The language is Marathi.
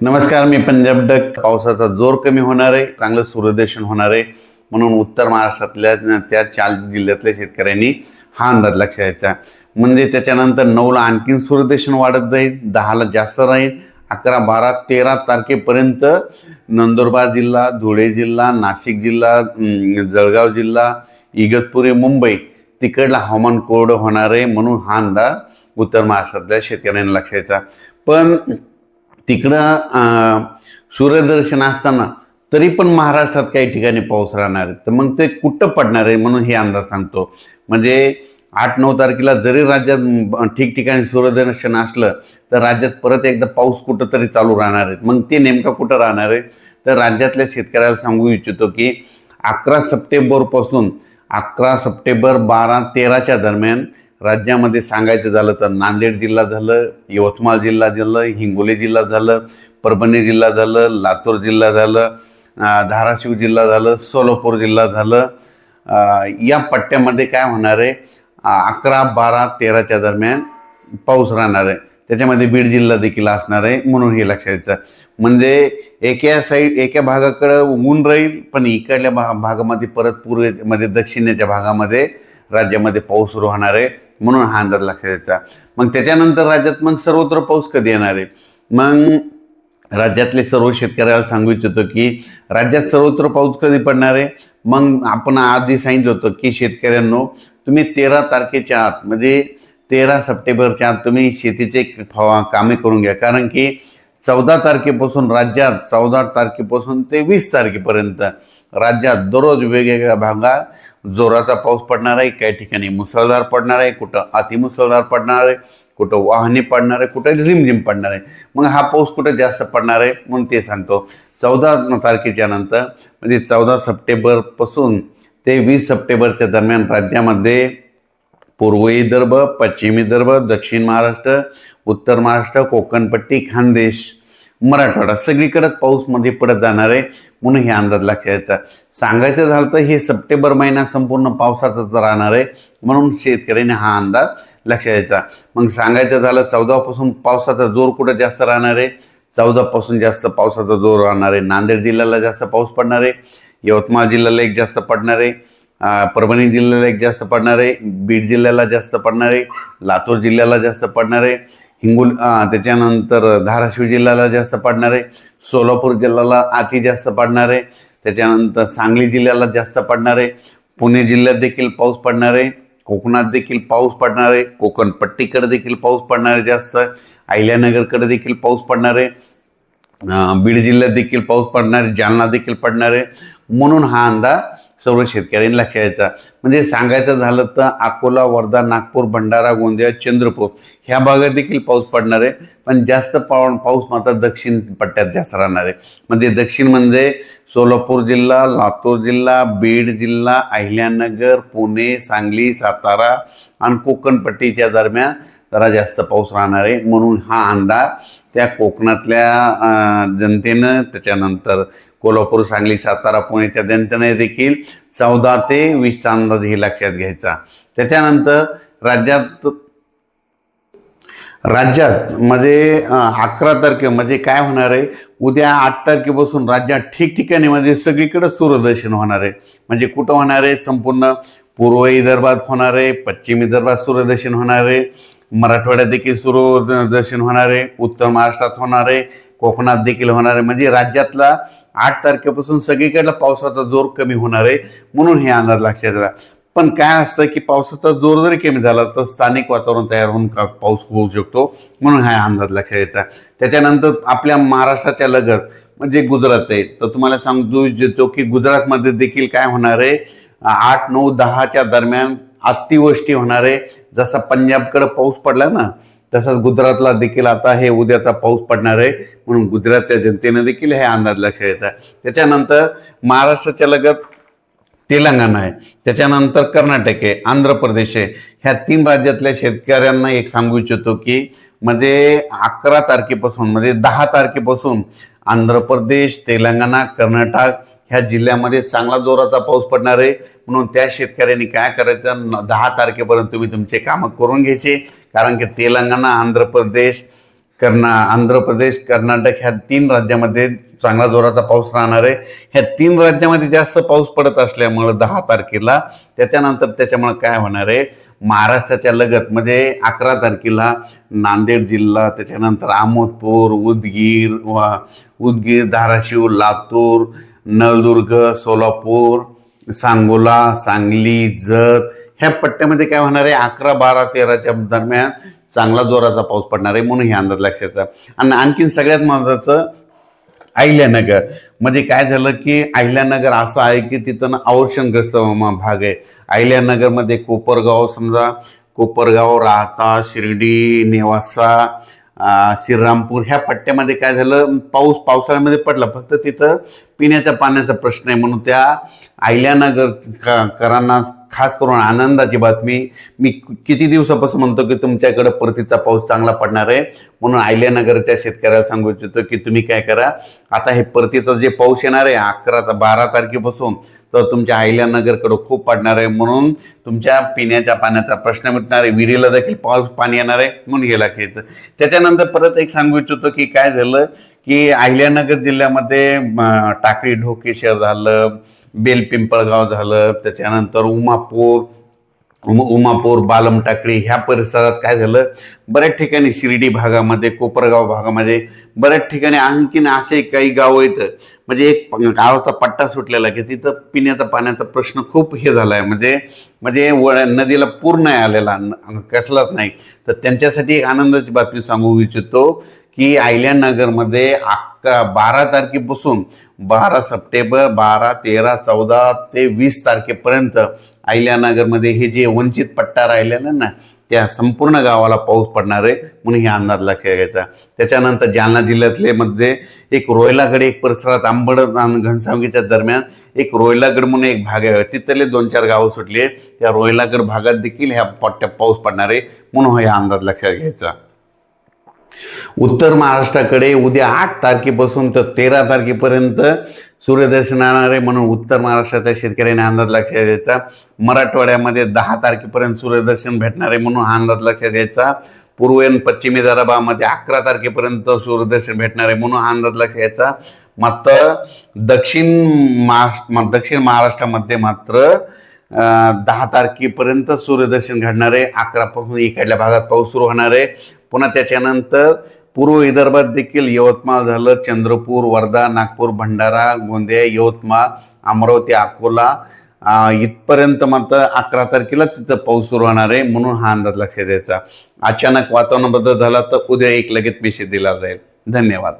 नमस्कार मी पंजाब डक. पावसाचा जोर कमी होणार आहे चांगलं सूर्यदर्शन होणार आहे. म्हणून उत्तर महाराष्ट्रातल्या त्या चार जिल्ह्यातल्या शेतकऱ्यांनी हा अंदाज लक्ष द्यायचा म्हणजे त्याच्यानंतर नऊला आणखीन सूर्यदर्शन वाढत जाईल दहाला जास्त राहील अकरा बारा तेरा तारखेपर्यंत नंदुरबार जिल्हा धुळे जिल्हा नाशिक जिल्हा जळगाव जिल्हा इगतपुरी मुंबई तिकडला हवामान कोरडं होणार आहे. म्हणून हा अंदाज उत्तर महाराष्ट्रातल्या शेतकऱ्यांनी लक्षायचा पण तिकडं सूर्यदर्शन असताना तरी पण महाराष्ट्रात काही ठिकाणी पाऊस राहणार आहे. तर मग ते कुठं पडणार आहे म्हणून हे अंदाज सांगतो. म्हणजे आठ नऊ तारखेला जरी राज्यात ठिकठिकाणी सूर्यदर्शन असलं तर राज्यात परत एकदा पाऊस कुठं तरी चालू राहणार आहे. मग ते नेमकं कुठं राहणार आहे? तर राज्यातल्या शेतकऱ्याला सांगू इच्छितो की अकरा सप्टेंबरपासून अकरा सप्टेंबर बारा तेराच्या दरम्यान राज्यामध्ये सांगायचं झालं तर नांदेड जिल्हा झालं यवतमाळ जिल्हा झालं हिंगोली जिल्हा झालं परभणी जिल्हा झालं लातूर जिल्हा झालं धाराशिव जिल्हा झालं सोलापूर जिल्हा झालं. या पट्ट्यामध्ये काय होणार आहे? अकरा बारा तेराच्या दरम्यान पाऊस राहणार आहे. त्याच्यामध्ये बीड जिल्हा देखील असणार आहे म्हणून हे लक्षात म्हणजे एका साईड एका भागाकडं ऊन राहील पण इकडल्या भा भागामध्ये परत पूर्वेमध्ये दक्षिणेच्या भागामध्ये राज्यामध्ये पाऊस सुरू होणार आहे. म्हणून हा अंदाज लक्षात यायचा मग त्याच्यानंतर राज्यात मग सर्वत्र पाऊस कधी येणार आहे? मग राज्यातले सर्व शेतकऱ्याला सांगू इच्छितो की राज्यात सर्वत्र पाऊस कधी पडणार आहे? मग आपण आधी सांगितलं होतं की शेतकऱ्यांनो तुम्ही तेरा तारखेच्या आत म्हणजे तेरा सप्टेंबरच्या आत तुम्ही शेतीचे फवा कामे करून घ्या. कारण की चौदा तारखेपासून राज्यात चौदा तारखेपासून ते वीस तारखेपर्यंत राज्यात दररोज वेगवेगळ्या भागात जोराचा पाऊस पडणार आहे काही ठिकाणी मुसळधार पडणार आहे कुठं अतिमुसळधार पडणार आहे कुठं वाहने पडणार आहे कुठं रिमझिम पडणार आहे. मग हा पाऊस कुठं जास्त पडणार आहे म्हणून ते सांगतो. चौदा तारखेच्या नंतर म्हणजे चौदा सप्टेंबरपासून ते वीस सप्टेंबरच्या दरम्यान राज्यामध्ये पूर्व विदर्भ पश्चिम विदर्भ दक्षिण महाराष्ट्र उत्तर महाराष्ट्र कोकणपट्टी खानदेश मराठवाडा. सगळीकडंच पाऊसमध्ये पडत जाणार आहे म्हणून हे अंदाज लक्षात घ्यायचा सांगायचं झालं तर हे सप्टेंबर महिना संपूर्ण पावसाचाच राहणार आहे म्हणून शेतकऱ्यांनी हा अंदाज लक्षात घ्यायचा मग सांगायचं झालं चौदापासून पावसाचा जोर कुठं जास्त राहणार आहे? चौदापासून जास्त पावसाचा जोर राहणार आहे. नांदेड जिल्ह्याला जास्त पाऊस पडणार आहे. यवतमाळ जिल्ह्याला एक जास्त पडणार आहे. परभणी जिल्ह्याला एक जास्त पडणार आहे. बीड जिल्ह्याला जास्त पडणार आहे. लातूर जिल्ह्याला जास्त पडणार आहे. हिंगोल त्याच्यानंतर धाराशिव जिल्ह्याला जास्त पडणार आहे. सोलापूर जिल्ह्याला अति जास्त पडणार आहे. त्याच्यानंतर सांगली जिल्ह्याला जास्त पडणार आहे. पुणे जिल्ह्यात देखील पाऊस पडणार आहे. कोकणात देखील पाऊस पडणार आहे. कोकण पट्टीकडे देखील पाऊस पडणार आहे जास्त. अहिल्यानगरकडे देखील पाऊस पडणार आहे. बीड जिल्ह्यात देखील पाऊस पडणार आहे. जालना देखील पडणार आहे. म्हणून हा अंदाज सर्व शेतकऱ्यांनी लक्षात घ्यायचा म्हणजे सांगायचं झालं तर अकोला वर्धा नागपूर भंडारा गोंदिया चंद्रपूर ह्या भागात देखील पाऊस पडणार आहे. पण जास्त पाव पाऊस मात्र दक्षिण पट्ट्यात जास्त राहणार आहे. म्हणजे दक्षिण म्हणजे सोलापूर जिल्हा लातूर जिल्हा बीड जिल्हा अहिल्यानगर पुणे सांगली सातारा आणि कोकणपट्टीच्या दरम्यान जरा जास्त पाऊस राहणार आहे. म्हणून हा अंदाज त्या कोकणातल्या जनतेनं त्याच्यानंतर कोल्हापूर सांगली सातारा पुण्याच्या जनतेने देखील चौदा ते वीसचा अंदाज हे लक्षात घ्यायचा. त्याच्यानंतर राज्यात राज्यात म्हणजे अकरा तारखे म्हणजे काय होणार आहे? उद्या आठ तारखेपासून राज्यात ठिकठिकाणी म्हणजे सगळीकडे सूर्यदर्शन होणार आहे. म्हणजे कुठं होणार आहे? संपूर्ण पूर्व विदर्भात होणार आहे पश्चिम विदर्भात सूर्यदर्शन होणार आहे. मराठवाड्यात देखील सूर्यदर्शन होणार आहे उत्तर महाराष्ट्रात होणार आहे कोकणात देखील होणार आहे. म्हणजे राज्यातला आठ तारखेपासून सगळीकडला पावसाचा जोर कमी होणार आहे म्हणून हे अंदाज लक्षात आला पण काय असतं की पावसाचा जोर जरी कमी झाला तर स्थानिक वातावरण तयार होऊन का- पाऊस होऊ शकतो म्हणून हा अंदाज लक्षात येतात त्याच्यानंतर आपल्या महाराष्ट्राच्या लगत म्हणजे गुजरात आहे. तर तुम्हाला सांगतो इच्छितो की गुजरातमध्ये देखील काय होणार आहे आठ नऊ दहाच्या दरम्यान अतिवृष्टी होणार आहे जसा पंजाबकडे पाऊस पडला ना तसंच गुजरातला देखील आता हे उद्याचा पाऊस पडणार आहे. म्हणून गुजरातच्या जनतेनं देखील हे अंदाज लक्षात येतात त्याच्यानंतर महाराष्ट्राच्या लगत तेलंगणा आहे. त्याच्यानंतर कर्नाटक आहे. आंध्र प्रदेश आहे. ह्या तीन राज्यातल्या शेतकऱ्यांना एक सांगू इच्छितो की म्हणजे अकरा तारखेपासून म्हणजे दहा तारखेपासून आंध्र प्रदेश तेलंगणा कर्नाटक ह्या जिल्ह्यामध्ये चांगला जोराचा पाऊस पडणार आहे. म्हणून त्या शेतकऱ्यांनी काय करायचं? दहा तारखेपर्यंत तुम्ही तुमचे कामं करून घ्यायचे. कारण की तेलंगणा आंध्र प्रदेश कर्ना आंध्र प्रदेश कर्नाटक ह्या तीन राज्यामध्ये चांगला जोराचा पाऊस राहणार आहे. ह्या तीन राज्यामध्ये जास्त पाऊस पडत असल्यामुळं दहा तारखेला त्याच्यानंतर त्याच्यामुळं काय होणार आहे? महाराष्ट्राच्या लगत म्हणजे अकरा तारखेला नांदेड जिल्हा त्याच्यानंतर आमोदपूर उदगीर वा उदगीर धाराशिव लातूर नळदुर्ग सोलापूर सांगोला सांगली जत ह्या पट्ट्यामध्ये काय होणार आहे? अकरा बारा तेराच्या दरम्यान चांगला जोराचा पाऊस पडणार आहे म्हणून हे अंदाज लक्षात आणि आणखीन सगळ्यात महत्त्वाचं अहिल्यानगर. म्हणजे काय झालं की अहिल्यानगर असं आहे की तिथं औषणग्रस्त अवर्षणग्रस्त भाग आहे. अहिल्यानगरमध्ये कोपरगाव समजा कोपरगाव राहता शिर्डी नेवासा श्रीरामपूर ह्या पट्ट्यामध्ये काय झालं? पाऊस पावसाळ्यामध्ये पडला. फक्त तिथं पिण्याच्या पाण्याचा प्रश्न आहे म्हणून त्या आयल्यानगर करांना खास करून आनंदाची बातमी मी किती दिवसापासून म्हणतो की तुमच्याकडं परतीचा पाऊस चांगला पडणार आहे. म्हणून आयल्यानगरच्या शेतकऱ्याला सांगू इच्छितो की तुम्ही काय करा. आता हे परतीचा जे पाऊस येणार आहे अकरा बारा तारखेपासून तर तुमच्या अहिल्यानगरकडं खूप पडणार आहे म्हणून तुमच्या पिण्याच्या पाण्याचा प्रश्न मिटणार आहे. विहिरीला देखील पाऊस पाणी येणार आहे म्हणून हे लक्षात त्याच्यानंतर परत एक सांगू इच्छितो की काय झालं की अहिल्यानगर जिल्ह्यामध्ये टाकळी ढोकेश्वर झालं बेलपिंपळगाव झालं त्याच्यानंतर उमापूर उमापूर बालम टाकळी ह्या परिसरात काय झालं? बऱ्याच ठिकाणी शिर्डी भागामध्ये कोपरगाव भागामध्ये बऱ्याच ठिकाणी आणखीन असे काही गावं आहेत म्हणजे एक गावाचा पट्टा सुटलेला की तिथं पिण्याचा पाण्याचा प्रश्न खूप हे झाला आहे म्हणजे म्हणजे व नदीला पूर नाही आलेला न- कसलाच नाही. तर त्यांच्यासाठी एक आनंदाची बातमी सांगू इच्छितो. की आयल्यानगरमध्ये अकरा बारा तारखेपासून बारा सप्टेंबर बारा तेरा चौदा ते वीस तारखेपर्यंत अहिल्यानगरमध्ये हे जे वंचित पट्टा राहिलेला ना त्या संपूर्ण गावाला पाऊस पडणार आहे म्हणून हे अंदाज लक्षात घ्यायचा. त्याच्यानंतर जालना जिल्ह्यातले मध्ये एक रोयलागड एक परिसरात आंबड आणि घनसावंगीच्या दरम्यान एक रोयलागड म्हणून एक भाग आहे. तिथले दोन चार गावं सुटली त्या रोयलागड भागात देखील ह्या पट्ट्या पाऊस पडणार आहे म्हणून हा अंदाज लक्षात घ्यायचा. उत्तर महाराष्ट्राकडे उद्या आठ तारखेपासून तर तेरा तारखेपर्यंत सूर्यदर्शन राहणार आहे म्हणून उत्तर महाराष्ट्राच्या शेतकऱ्यांनी अंदाज लक्षात घ्यायचा. मराठवाड्यामध्ये दहा तारखेपर्यंत सूर्यदर्शन भेटणार आहे म्हणून हा अंदाज लक्षात घ्यायचा. पूर्व आणि पश्चिमी विदर्भामध्ये अकरा तारखेपर्यंत सूर्यदर्शन भेटणार आहे म्हणून हा अंदाज लक्षात घ्यायचा. मात्र दक्षिण महा दक्षिण महाराष्ट्रामध्ये मात्र दहा तारखेपर्यंत सूर्यदर्शन घडणार आहे अकरापासून इकडल्या भागात पाऊस सुरू होणार आहे. पुन्हा त्याच्यानंतर पूर्व विदर्भात देखील यवतमाळ झालं चंद्रपूर वर्धा नागपूर भंडारा गोंदिया यवतमाळ अमरावती अकोला इथपर्यंत मात्र अकरा तारखेला तिथं पाऊस सुरू होणार आहे म्हणून हा अंदाज लक्षात द्यायचा अचानक वातावरण बदल झाला तर उद्या एक लगेच मेसेज दिला जाईल. धन्यवाद.